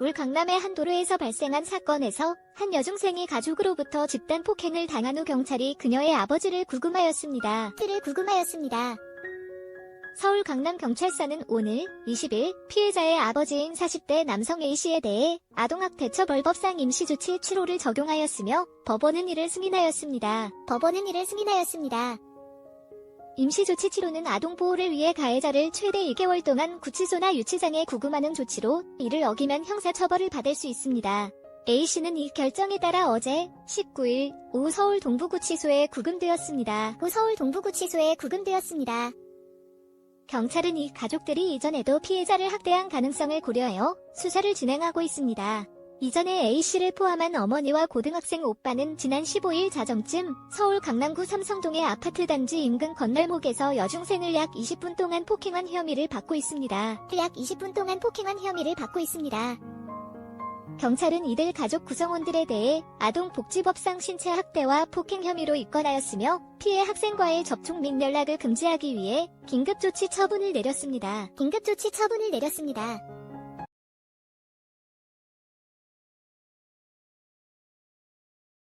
울 강남의 한 도로에서 발생한 사건에서 한 여중생이 가족으로부터 집단 폭행을 당한 후 경찰이 그녀의 아버지를 구금하였습니다. 그를 구금하였습니다. 서울 강남경찰서는 오늘 20일 피해자의 아버지인 40대 남성 A씨에 대해 아동학대처벌법상 임시조치 7호를 적용하였으며 법원은 이를 승인하였습니다. 법원은 이를 승인하였습니다. 임시조치 7호는 아동보호를 위해 가해자를 최대 2개월 동안 구치소나 유치장에 구금하는 조치로 이를 어기면 형사처벌을 받을 수 있습니다. A씨는 이 결정에 따라 어제 19일 오후 서울 동부구치소에 구금되었습니다. 오 서울 동부구치소에 구금되었습니다. 경찰은 이 가족들이 이전에도 피해자를 학대한 가능성을 고려하여 수사를 진행하고 있습니다. 이전에 A씨를 포함한 어머니와 고등학생 오빠는 지난 15일 자정쯤 서울 강남구 삼성동의 아파트 단지 인근 건널목에서 여중생을 약 20분 동안 폭행한 혐의를 받고 있습니다. 약 20분 동안 폭행한 혐의를 받고 있습니다. 경찰은 이들 가족 구성원들에 대해 아동복지법상 신체 학대와 폭행 혐의로 입건하였으며 피해 학생과의 접촉 및 연락을 금지하기 위해 긴급조치 처분을 내렸습니다. 긴급조치 처분을 내렸습니다.